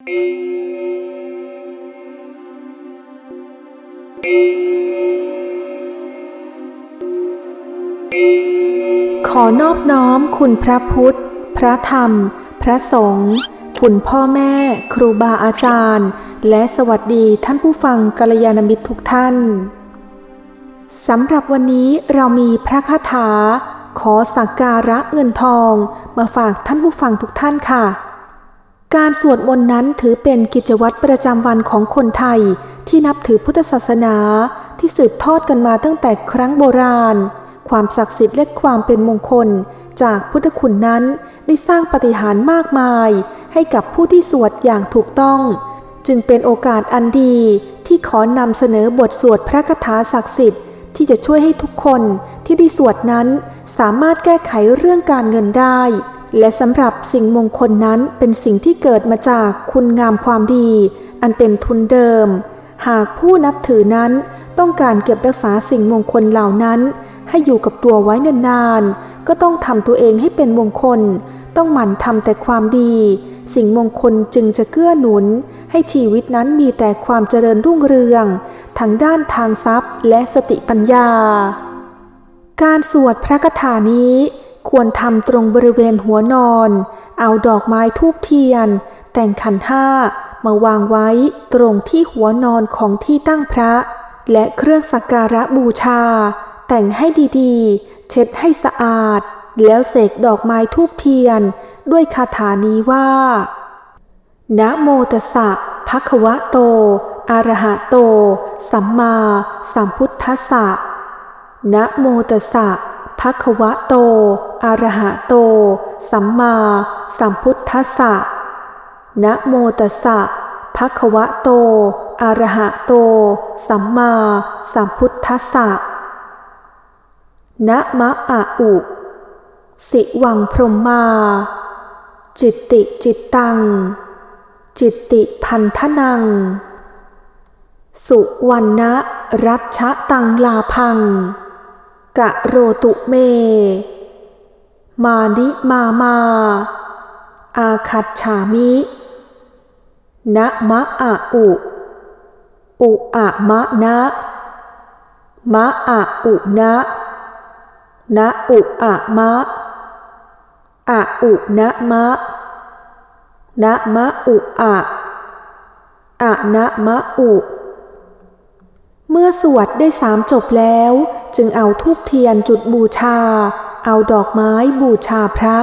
ขอนอบน้อมคุณพระพุทธ พระธรรม พระสงฆ์คุณพ่อแม่ ครูบาอาจารย์ และสวัสดีท่านผู้ฟังกัลยาณมิตรทุกท่านสำหรับวันนี้เรามีพระคาถา ขอสักการะเงินทอง มาฝากท่านผู้ฟังทุกท่านค่ะ การสวดมนต์นั้นถือเป็นกิจวัตรประจำวันของคนไทยที่นับถือพุทธศาสนาที่สืบทอดกันมาตั้งแต่ครั้งโบราณ ความศักดิ์สิทธิ์และความเป็นมงคล จากพุทธคุณนั้นได้สร้างปาฏิหารมากมาย ให้กับผู้ที่สวดอย่างถูกต้อง จึงเป็นโอกาสอันดีที่ขอนำเสนอบทสวดพระคาถาศักดิ์สิทธิ์ ที่จะช่วยให้ทุกคนที่ได้สวดนั้นสามารถแก้ไขเรื่องการเงินได้ และสำหรับสิ่งมงคลนั้นเป็นสิ่งที่เกิดมาจากคุณงามความดี อันเป็นทุนเดิม หากผู้นับถือนั้นต้องการเก็บรักษาสิ่งมงคลเหล่านั้น ให้อยู่กับตัวไว้นานๆ ก็ต้องทำตัวเองให้เป็นมงคล ต้องหมั่นทำแต่ความดี สิ่งมงคลจึงจะเกื้อหนุน ให้ชีวิตนั้นมีแต่ความเจริญรุ่งเรืองทั้งด้านทางทรัพย์และสติปัญญา การสวดพระคาถานี้ ควรทำตรงบริเวณหัวนอน เอาดอกไม้ทูบเทียน แต่งขันห้ามาวางไว้ตรงที่หัวนอนของที่ตั้งพระ และเครื่องสักการะบูชา แต่งให้ดีๆ เช็ดให้สะอาด แล้วเสกดอกไม้ทูบเทียน ด้วยคาถานี้ว่านะโมตัสสะภะคะวะโต อะระหะโต สัมมาสัมพุทธัสสะนะโมตัสสะภะคะวะโต อะระหะโต สัมมาสัมพุทธัสสะ นะโมตัสสะภะคะวะโตอะระหะโต สัมมาสัมพุทธัสสะ นะมะอะอุ สิวังพรหมมา จิตติจิตตัง จิตติพันธนัง สุวรรณรัชตังลาพัง กะโรตุเม มานิมามา อาคัตฉามินะมะอะอุ อุอะมะนะ มะอะอุนะนะอุอะมะอะอุนะมะนะมะอุอะอะนะมะอุ เมื่อสวดได้สามจบแล้ว จึงเอาทูบเทียนจุดบูชา เอาดอกไม้บูชาพระ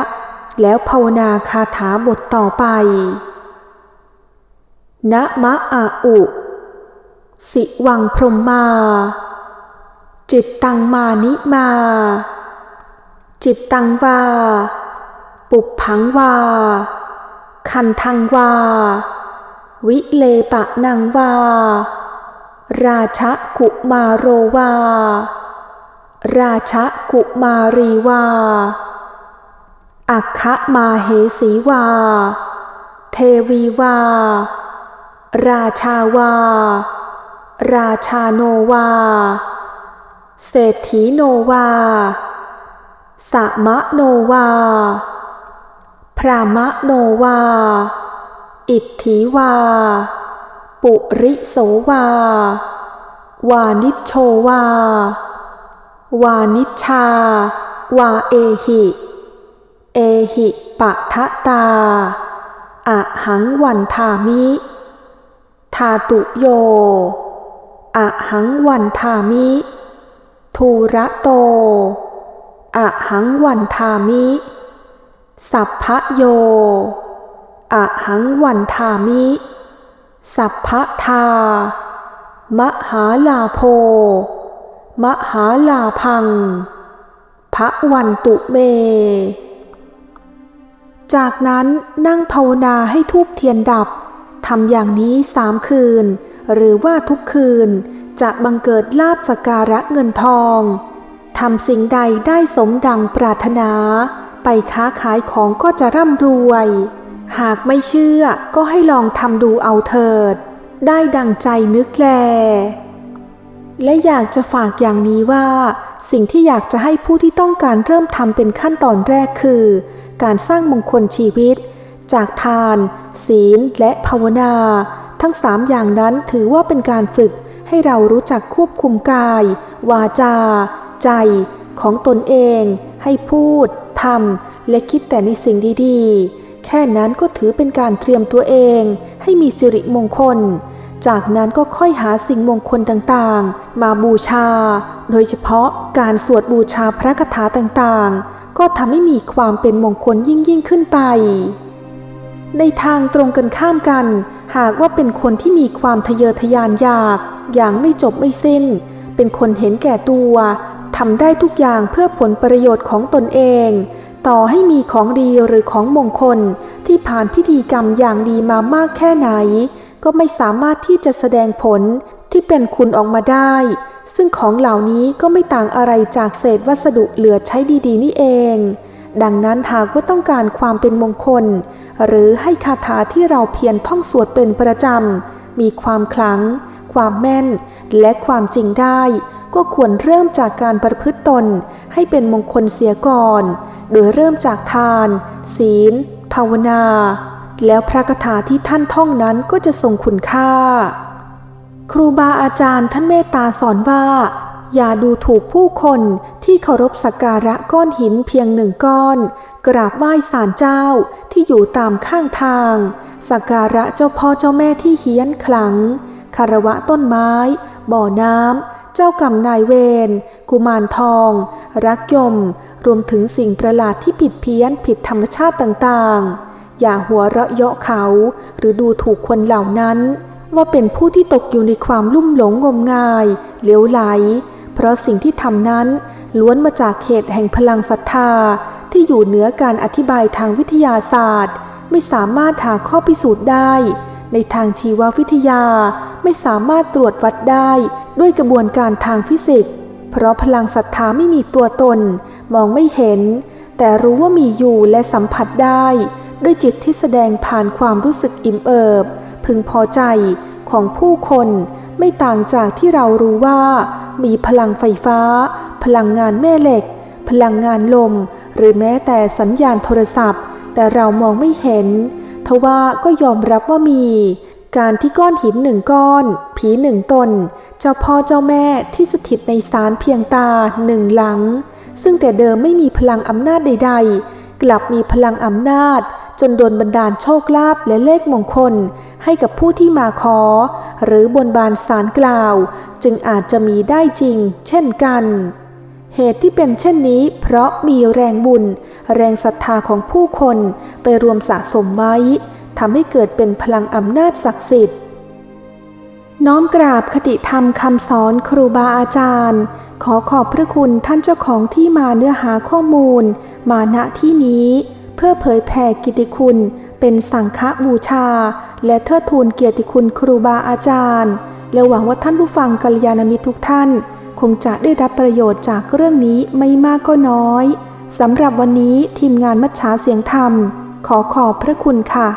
แล้วภาวนาคาถาบทต่อไป นะมะอาอุ สิวังพรหมมา จิตตังมานิมา จิตตังวา ปุบพังวา คันทังวา วิเลปะนังวา ราชะกุมาโรวา ราชกุมารีวา อัคคะมาเหสีวา เทวีวา ราชาวา ราชาโนวา เศรษฐีโนวาสมะโนวา พรามะโนวา อิทธิวา ปุริโสวา วานิชโชวา วานิชชา วาเอหิ เอหิปะทะตาอะหังวันทามิ ทาตุโยอะหังวันทามิ ทูระโตอะหังวันทามิ สัพพะโยอะหังวันทามิ สัพพะทามหาลาโพ มหาลาพัง พระวันตุเม จากนั้นนั่งภาวนาให้ทูบเทียนดับทำอย่างนี้สามคืน หรือว่าทุกคืนจะบังเกิดลาบสกการะเงินทองทำสิ่งใดได้สมดังปรารถนา ไปค้าขายของก็จะร่ำรวย หากไม่เชื่อก็ให้ลองทำดูเอาเถิด ได้ดังใจนึกแล และอยากจะฝากอย่างนี้ว่า สิ่งที่อยากจะให้ผู้ที่ต้องการเริ่มทำเป็นขั้นตอนแรกคือ การสร้างมงคลชีวิต จากทาน ศีล และภาวนา ทั้งสามอย่างนั้นถือว่าเป็นการฝึกให้เรารู้จักควบคุมกาย วาจา ใจ ของตนเอง ให้พูดทำและคิดแต่ในสิ่งดีๆ แค่นั้นก็ถือเป็นการเตรียมตัวเอง ให้มีสิริมงคล จากนั้นก็ค่อยหาสิ่งมงคลต่างๆ มาบูชา โดยเฉพาะการสวดบูชาพระคาถาต่างๆ ก็ทำให้มีความเป็นมงคลยิ่งยิ่งขึ้นไป ในทางตรงกันข้ามกัน หากว่าเป็นคนที่มีความทะเยอทะยานอยาก อย่างไม่จบไม่สิ้น เป็นคนเห็นแก่ตัวทำได้ทุกอย่างเพื่อผลประโยชน์ของตนเอง ต่อให้มีของดีหรือของมงคลที่ผ่านพิธีกรรมอย่างดีมามากแค่ไหน ก็ไม่สามารถที่จะแสดงผลที่เป็นคุณออกมาได้ ซึ่งของเหล่านี้ก็ไม่ต่างอะไรจากเศษวัสดุเหลือใช้ดีๆ นี่เอง ดังนั้นหากว่าต้องการความเป็นมงคล หรือให้คาถาที่เราเพียรท่องสวดเป็นประจำ มีความขลัง ความแม่น และความจริงได้ ก็ควรเริ่มจากการประพฤติตน ให้เป็นมงคลเสียก่อน โดยเริ่มจากทาน ศีล ภาวนา แล้วพระคาถาที่ท่านท่องนั้นก็จะทรงคุณค่า ครูบาอาจารย์ท่านเมตตาสอนว่า อย่าดูถูกผู้คนที่เคารพสักการะก้อนหินเพียงหนึ่งก้อน กราบไหว้ศาลเจ้าที่อยู่ตามข้างทางสักการะเจ้าพ่อเจ้าแม่ที่เฮี้ยนขลังคารวะต้นไม้ บ่อน้ำ เจ้ากรรมนายเวร กุมารทอง รักยม รวมถึงสิ่งประหลาดที่ผิดเพี้ยนผิดธรรมชาติต่างๆ อย่าหัวเราะเยาะเขา หรือดูถูกคนเหล่านั้น ว่าเป็นผู้ที่ตกอยู่ในความลุ่มหลงงมงายเหลวไหล เพราะสิ่งที่ทำนั้นล้วนมาจากเขตแห่งพลังศรัทธา ที่อยู่เหนือการอธิบายทางวิทยาศาสตร์ ไม่สามารถหาข้อพิสูจน์ได้ ในทางชีววิทยาไม่สามารถตรวจวัดได้ด้วยกระบวนการทางฟิสิกส์ เพราะพลังศรัทธาไม่มีตัวตน มองไม่เห็น แต่รู้ว่ามีอยู่และสัมผัสได้ ด้วยจิตที่แสดงผ่านความรู้สึกอิ่มเอิบ พึงพอใจของผู้คนไม่ต่างจากที่เรารู้ว่า มีพลังไฟฟ้า พลังงานแม่เหล็ก พลังงานลม หรือแม้แต่สัญญาณโทรศัพท์ แต่เรามองไม่เห็นทว่าก็ยอมรับว่ามี การที่ก้อนหินหนึ่งก้อน ผีหนึ่งตน เจ้าพ่อเจ้าแม่ที่สถิตในศาลเพียงตาหนึ่งหลัง ซึ่งแต่เดิมไม่มีพลังอำนาจใด ๆ กลับมีพลังอำนาจ จนโดนบันดาลโชคลาภและเลขมงคล ให้กับผู้ที่มาขอ หรือบนบานสารกล่าว จึงอาจจะมีได้จริง เช่นกัน เหตุที่เป็นเช่นนี้ เพราะมีแรงบุญ แรงศรัทธาของผู้คนไปรวมสะสมไว้ทำให้เกิดเป็นพลังอำนาจศักดิ์สิทธิ์ น้อมกราบคติธรรมคำสอนครูบาอาจารย์ ขอขอบพระคุณท่านเจ้าของที่มาเนื้อหาข้อมูล มาณที่นี้ เพื่อเผยแผ่กิติคุณ เป็นสังฆบูชา และเทิดทูนเกียรติคุณครูบาอาจารย์ และหวังว่าท่านผู้ฟังกัลยาณมิตรทุกท่าน คงจะได้รับประโยชน์จากเรื่องนี้ไม่มากก็น้อยสำหรับวันนี้ทีมงานมัชชาเสียงธรรม ขอขอบพระคุณค่ะ